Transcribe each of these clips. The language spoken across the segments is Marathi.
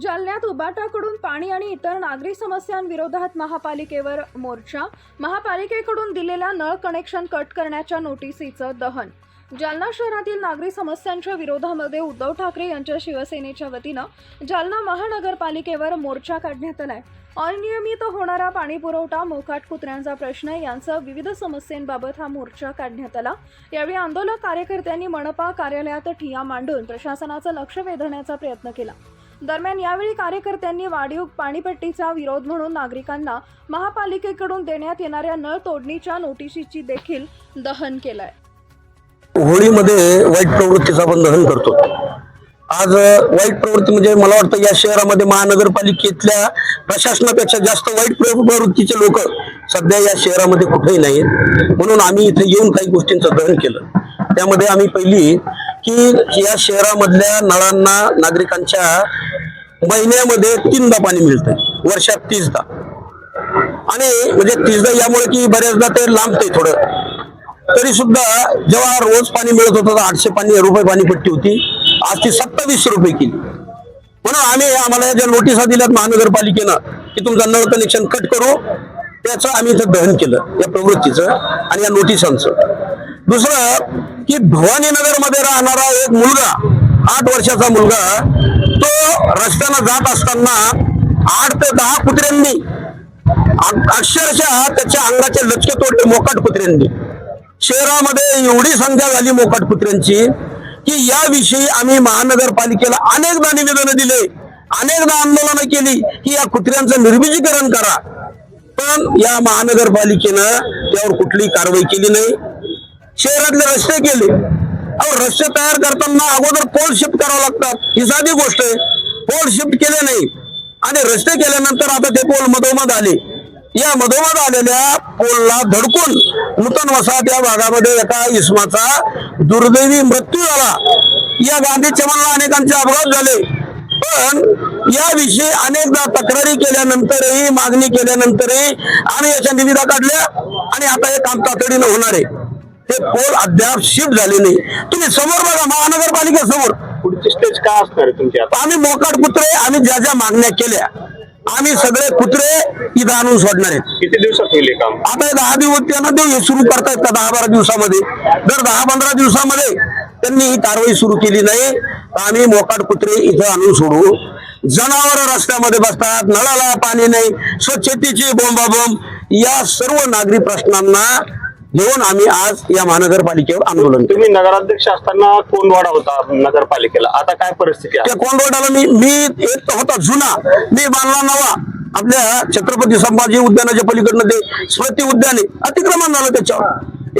जालन्यात उबाटाकडून पाणी आणि इतर नागरी समस्यांविरोधात महापालिकेवर मोर्चा. महापालिकेकडून दिलेल्या नळ कनेक्शन कट करण्याच्या नोटिसीचं दहन. जालना शहरातील नागरी समस्यांच्या विरोधामध्ये उद्धव ठाकरे यांच्या शिवसेनेच्या वतीनं जालना महानगरपालिकेवर मोर्चा काढण्यात आलाय. अनियमित होणारा पाणी पुरवठा मोकाट कुत्र्यांचा प्रश्न यांसह विविध समस्यांबाबत हा मोर्चा काढण्यात आला. यावेळी आंदोलक कार्यकर्त्यांनी मनपा कार्यालयात ठिया मांडून प्रशासनाचं लक्ष वेधण्याचा प्रयत्न केला. दरम्यान यावेळी कार्यकर्त्यांनी वाढीव पाणीपट्टीचा विरोध म्हणून नागरिकांना महापालिकेकडून देण्यात येणाऱ्या नळ तोडणीच्या नोटिशीची देखील दहन केलंय. होळीमध्ये वाईट प्रवृत्तीचा आपण दहन करतो. आज वाईट प्रवृत्ती म्हणजे मला वाटतं या शहरामध्ये महानगरपालिकेतल्या प्रशासनापेक्षा जास्त वाईट प्रवृत्तीचे लोक सध्या या शहरामध्ये कुठेही नाहीत म्हणून आम्ही इथे येऊन काही गोष्टींचं दहन केलं. त्यामध्ये आम्ही पहिली की या शहरामधल्या नळांना नागरिकांच्या महिन्यामध्ये तीनदा पाणी मिळतंय. वर्षात तीसदा. आणि म्हणजे तीसदा यामुळे की बऱ्याचदा ते लांबते थोडं. तरी सुद्धा जेव्हा रोज पाणी मिळत होतं आठशे पाणी रुपये पाणीपट्टी होती. आज ती सत्तावीसशे रुपये केली. म्हणून आम्ही आम्हाला या ज्या नोटिसा दिल्यात महानगरपालिकेनं की तुमचं नळ कनेक्शन कट करू त्याचं आम्ही इथं दहन केलं या प्रवृत्तीचं आणि या नोटिसांचं. दुसरं की भवानीनगरमध्ये राहणारा एक मुलगा आठ वर्षाचा मुलगा तो रस्त्यानं जात असताना आठ ते दहा कुत्र्यांनी अक्षरशः त्याच्या अंगाचे लचके तोडले मोकाट कुत्र्यांनी. शहरामध्ये एवढी संख्या झाली मोकाट कुत्र्यांची की याविषयी आम्ही महानगरपालिकेला अनेकदा निवेदनं दिले अनेकदा आंदोलनं केली की या कुत्र्यांचं निर्मिजीकरण करा. पण या महानगरपालिकेनं त्यावर कुठलीही कारवाई केली नाही. शहरातले रस्ते केले. अहो रस्ते तयार करताना अगोदर पोल शिफ्ट करावं लागतात. ही साधी गोष्ट आहे. पोल शिफ्ट केले नाही. आणि रस्ते केल्यानंतर आता ते पोल मधोमध आले. या मधोमध आलेल्या पोलला धडकून नूतन वसाहत या भागामध्ये एका इसमाचा दुर्दैवी मृत्यू झाला. या गांधी चमनला अनेकांचे अपघात झाले. पण याविषयी अनेकदा तक्रारी केल्यानंतरही मागणी केल्यानंतरही आम्ही याच्या निविदा काढल्या आणि आता हे काम तातडीनं होणार आहे. ते पोल अद्याप शिफ्ट झाले नाही. तुम्ही समोर बघा महानगरपालिकेसमोर. पुढची स्टेज काय असणार आहे तुमची आता? आम्ही मोकाट कुत्रे आम्ही ज्या ज्या मागण्या केल्या आम्ही सगळे कुत्रे इथं आणून सोडणार आहेत. किती दिवसात होईल हे काम? आता हे दहा दिवस त्यांना देऊ हे सुरू करतायत का दहा बारा दिवसामध्ये? जर दहा पंधरा दिवसामध्ये त्यांनी ही कारवाई सुरू केली नाही तर आम्ही मोकाट कुत्रे इथं आणून सोडू. जनावर रस्त्यामध्ये बसतात नळाला पाणी नाही स्वच्छतेची बोंबाबोंब या सर्व नागरी प्रश्नांना घेऊन आम्ही आज या महानगरपालिकेवर आंदोलन तुम्ही नगराध्यक्ष असताना कोंडवाडा होता नगरपालिकेला. आता काय परिस्थिती आहे? त्या कोंडवटाला मी मी एक तर होता जुना. मी बांधला नवा. आपल्या छत्रपती संभाजी उद्यानाच्या पलीकडनं ते स्मृती उद्यान अतिक्रमण झालं त्याच्यावर.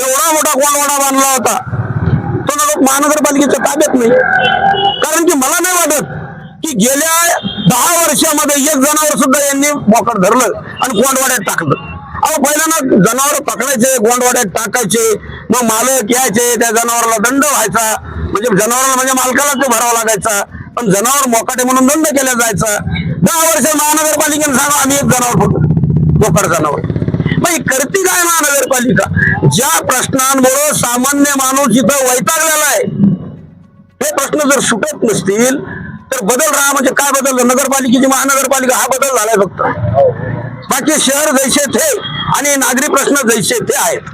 एवढा मोठा कोंडवाडा बांधला होता. तो लोक महानगरपालिकेच्या ताब्यात नाही. कारण की मला नाही वाटत की गेल्या दहा वर्षामध्ये एक जनावर सुद्धा यांनी मोकट धरलं आणि कोंडवाड्यात टाकलं. अहो पहिल्यांदा जनावर पकडायचे गोंडवाड्यात टाकायचे मग मालक यायचे त्या जनावराला दंड व्हायचा. म्हणजे जनावराला म्हणजे मालकाला तो भरावा लागायचा. पण जनावर मोकाटे म्हणून दंड केला जायचा. दहा वर्ष महानगरपालिकेने सांगा आम्ही एक जनावर फक्त मोकाट जनावर. मग ही करती काय महानगरपालिका? ज्या प्रश्नांमुळे सामान्य माणूस इथं वैतागलेला आहे हे प्रश्न जर सुटत नसतील तर बदल राहा. म्हणजे काय बदल नगरपालिकेची महानगरपालिका हा बदल झालाय फक्त. बाकी शहर जैसे थे. आणि नागरी प्रश्न जैसे ते आहेत.